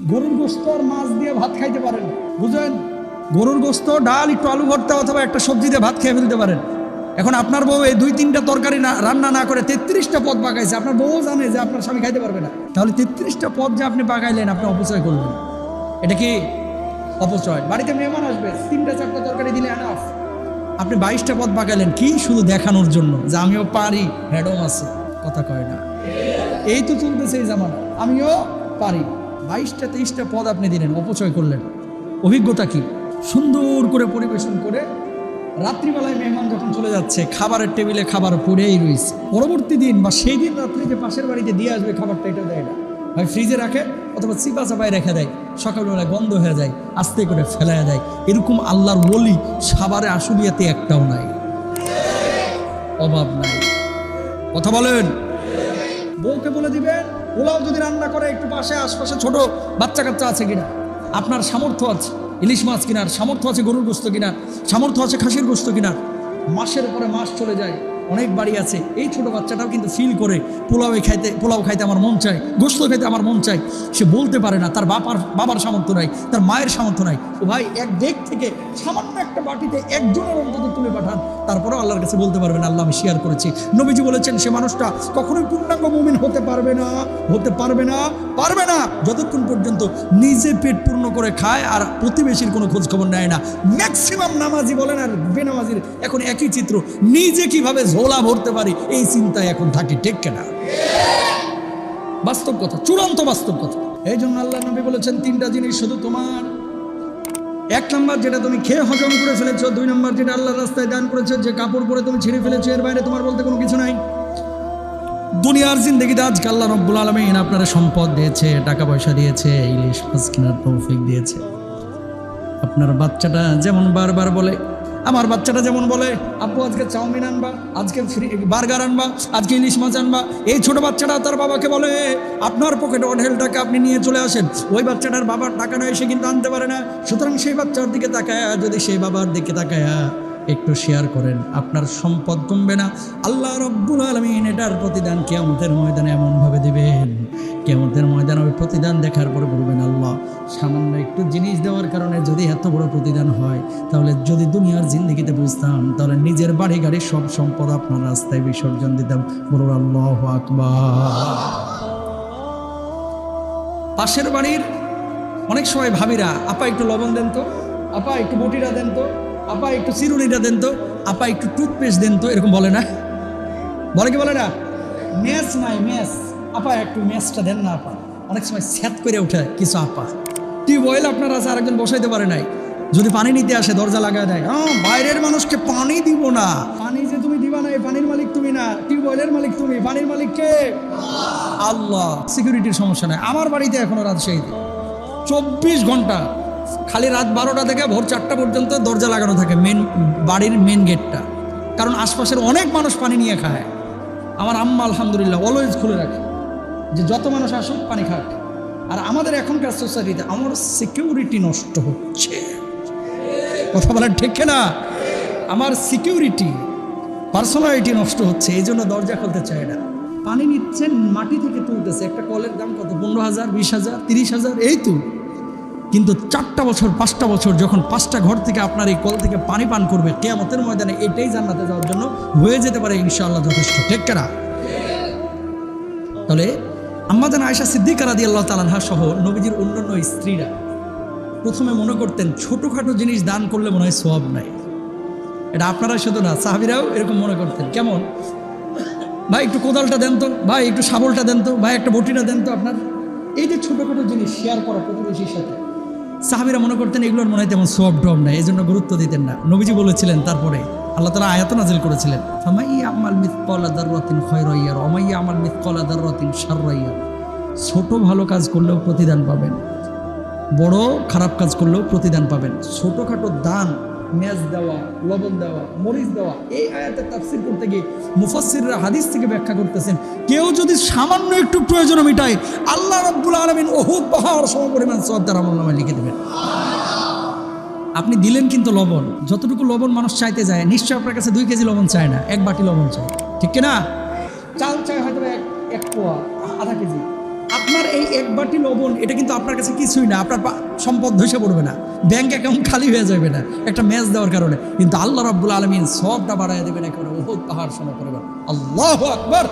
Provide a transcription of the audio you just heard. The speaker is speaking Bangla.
গরুর গোস্ত আর মাছ দিয়ে ভাত খাইতে পারেন। বুঝলেন? গরুর গোস্ত, ডাল, একটু আলু ভর্তা অথবা একটা সবজি দিয়ে ভাত খেয়ে ফেলতে পারেন। এখন আপনার বউ এই দুই তিনটা তরকারি না, রান্না না করে তেত্রিশটা পদ পাকাইছে আপনার বউ জানে যে আপনার স্বামী খাইতে পারবে না। তাহলে তেত্রিশটা পদ যে আপনি পাকাইলেন আপনি অপচয় করলেন। এটা কি অপচয়? বাড়িতে মেহমান আসবে, তিনটা চারটা তরকারি দিলে এনাফ আপনি বাইশটা পদ পাকাইলেন কি শুধু দেখানোর জন্য? যে আমিও পারি হ্যাডম আছে, কথা কয় না। এই তো চলতেছে এই জামানা, আমিও পারি। বাইশটা, তেইশটা পদ আপনি দিলেন, অপচয় করলেন। অভিজ্ঞতা কি? সুন্দর করে পরিবেশন করে রাত্রিবেলায় মেহমান যখন চলে যাচ্ছে, খাবারের টেবিলে খাবার পড়েই রয়েছে। পরবর্তী দিন বা সেই দিন রাত্রি যে পাশের বাড়িতে দিয়ে আসবে খাবারটা, এটা দেয় না। হয় ফ্রিজে রাখে অথবা চিপা চাপায় রেখে দেয়। সকালবেলায় গন্ধ হয়ে যায়, আস্তে করে ফেলায় দেয়। এরকম আল্লাহর বলি সাবারে আশুলিয়াতে একটাও নাই। অভাব নাই। কথা বলেন। বউকে বলে দিবেন পোলাও যদি রান্না করে একটু পাশে, আশপাশে ছোট বাচ্চা কাচ্চা আছে কিনা? আপনার সামর্থ্য আছে? ইলিশ মাছ কিনার সামর্থ্য আছে, গরুর গোস্ত কিনার সামর্থ্য আছে, খাসির গোস্ত কিনার? মাসের পরে মাস চলে যায়। অনেক বাড়ি আছে। এই ছোট বাচ্চাটাও কিন্তু ফিল করে, পোলাও খাইতে পোলাও খাইতে আমার মন চায়, গোস্ত খাইতে আমার মন চায়। সে বলতে পারে না, তার বাবার বাবার সামর্থ্য নাই, তার মায়ের সামর্থ্য নাই। ও ভাই, এক দেখ থেকে সামান্য একটা বাটিতে একজনের অন্তত তুলে পাঠান, তারপরেও আল্লাহর কাছে বলতে পারবেন আল্লাহ আমি শেয়ার করেছি। নবীজি বলেছেন, সে মানুষটা কখনোই পূর্ণাঙ্গ মুমিন হতে পারবে না, হতে পারবে না পারবে না। যতক্ষণ পর্যন্ত নিজে পেট পূর্ণ করে খায় আর প্রতিবেশীর কোনো খোঁজ খবর নেয় না। ম্যাক্সিমাম নামাজি বলেন আর বেনামাজির, এখন একই চিত্র। নিজে কীভাবে ঝোলা ভরতে পারি, এই চিন্তায় এখন থাকি ঠিক কেনা? বাস্তব কথা, চূড়ান্ত বাস্তব কথা। এই জন্য আল্লাহ নবী বলেছেন, তিনটা জিনিস শুধু তোমার। এক নম্বর যেটা তুমি খেয়ে হজম করে ফেলেছো, দুই নম্বর যেটা আল্লাহর রাস্তায় দান করেছ, যে কাপড় পরে তুমি ছিঁড়ে ফেলেছো, এর বাইরে তোমার বলতে কোনো কিছু নাই। দুনিয়ার জিন্দগিতে আজকে আল্লাহ রব্বুল আলমিন আপনারা সম্পদ দিয়েছে, টাকা পয়সা দিয়েছে, ইলিশ মাছ কেনার তৌফিক দিয়েছে। আপনার বাচ্চাটা যেমন বারবার বলে আমার বাচ্চাটা যেমন বলে আব্বু আজকে চাউমিন আনবা, আজকে ফ্রি বার্গার আনবা, আজকে ইলিশ মাছ আনবা। এই ছোট বাচ্চাটা তার বাবাকে বলে, আপনার পকেটে অঢেল টাকা আপনি নিয়ে চলে আসেন। ওই বাচ্চাটার বাবার টাকা নয় সে কিন্তু আনতে পারে না। সুতরাং সেই বাচ্চার দিকে তাকায়া, যদি সেই বাবার দিকে তাকায়া একটু শেয়ার করেন, আপনার সম্পদ কমবে না। আল্লাহ রব্বুল আলমিন এটার প্রতিদান কেমতের ময়দানে এমনভাবে দিবেন। কেমতের ময়দানে ওই প্রতিদান দেখার পরে বলবেন, আল্লাহ, সামান্য একটু জিনিস দেওয়ার কারণে যদি এত বড় প্রতিদান হয়, তাহলে যদি দুনিয়ার জিন্দিগিতে বুঝতাম। তাহলে নিজের বাড়ি গাড়ি সব সম্পদ আপনার রাস্তায় বিসর্জন দিতাম। বলুন, আল্লাহ পাশের বাড়ির অনেক সময় ভাবিরা, আপা, একটু লবণ দেন তো। আপা, একটু বটিটা দেন তো। আপা, একটু চিরুনিটা দেন তো। আপা, একটু টুথপেস্ট দেন তো। এরকম বলে না? বলে কি বলে না? ম্যাচ নাই ম্যাচ আপা, একটু ম্যাচটা দেন না আপা। অনেক সময় স্যাত করে ওঠে কিছু আপা টিউবওয়েল আপনার আছে? আরেকজন বসাইতে পারে নাই। যদি পানি নিতে আসে, দরজা লাগায় দেয়। হ্যাঁ বাইরের মানুষকে পানি দিব না। পানি যে তুমি দিবা না, এই পানির মালিক তুমি না। টিউবওয়েলের মালিক তুমি? পানির মালিক কে? আল্লাহ। সিকিউরিটির সমস্যা নাই। আমার বাড়িতে এখনও রাজশাহীতে চব্বিশ ঘণ্টা। খালি রাত বারোটা থেকে ভোর চারটা পর্যন্ত দরজা লাগানো থাকে মেন বাড়ির মেন গেটটা কারণ আশপাশের অনেক মানুষ পানি নিয়ে খায়। আমার আম্মা, আলহামদুলিল্লাহ অলওয়েজ খুলে রাখে যে যত মানুষ আসুক, পানি খাক। আর আমাদের এখনকার সোসাইটিতে আমার সিকিউরিটি নষ্ট হচ্ছে। কথা বলেন ঠিক না আমার সিকিউরিটি পার্সোনালিটি নষ্ট হচ্ছে এই জন্য দরজা খুলতে চায় না। পানি নিচ্ছেন, মাটি থেকে তুলতেছে, একটা কলের দাম কত? পনেরো হাজার, বিশ হাজার, তিরিশ হাজার, এই তো। কিন্তু চারটা বছর, পাঁচটা বছর যখন পাঁচটা ঘর থেকে আপনার এই কল থেকে পানি পান করবে, কেয়ামতের ময়দানে এটাই জান্নাতে যাওয়ার জন্য হয়ে যেতে পারে ইনশাআল্লাহ যথেষ্ট, ঠিক কেনা? তাহলে আম্মাজান আয়সা সিদ্দিকা রাদি আল্লাহ তালানহা সহ নবীজির অন্যান্য স্ত্রীরা প্রথমে মনে করতেন, ছোটোখাটো জিনিস দান করলে মনে হয় সব নাই। এটা আপনারা শুধু না, সাহাবিরাও এরকম মনে করতেন। কেমন? ভাই, একটু কোদালটা দেন তো। ভাই, একটু শাবলটা দেন তো। ভাই, একটা বটিটা দেন তো আপনার। এই যে ছোটোখাটো জিনিস শেয়ার করা প্রতিবেশীর সাথে, সাহাবিরা মনে করতেন এগুলোর মনে হয় তেমন সব ডব নাই এই জন্য গুরুত্ব দিতেন না। নবীজি বলেছিলেন তারপরে, আল্লাহ তালা আয়াত নাজিল করেছিলেন দাররাতিন সাররাইয়ার ছোট ভালো কাজ করলেও প্রতিদান পাবেন। বড় খারাপ কাজ করলেও প্রতিদান পাবেন। ছোটোখাটো দান ম্যাচ দেওয়া, লবণ দেওয়া, মরিচ দেওয়া, এই আয়াতের তাফসির করতে গিয়ে মুফাসসিররা হাদিস থেকে ব্যাখ্যা করতেছেন, কেউ যদি সামান্য একটু প্রয়োজন মিটায়, আল্লাহ রব্বুল আলমিন অহুদ, পাহাড় সম পরিমাণ সব তার আমল নামায় লিখে দেবেন। আপনি দিলেন কিন্তু লবণ, যতটুকু লবণ মানুষ চাইতে যায় নিশ্চয় আপনার কাছে দুই কেজি লবণ চায় না, এক বাটি লবণ চায়, ঠিক কিনা? চাল চায় হয়তো এক এক পোয়া, আধা কেজি। আপনার এই এক বাটি লবণ, এটা কিন্তু আপনার কাছে কিছুই না, আপনার সম্পদ ধসে পড়বে না। ব্যাংক অ্যাকাউন্ট খালি হয়ে যাবে না, একটা ম্যাচ দেওয়ার কারণে। কিন্তু আল্লাহ রাব্বুল আলমিন সবটা বাড়াই দেবেন একেবারে বহুত পাহাড় সময় করবেন আল্লাহ আকবর!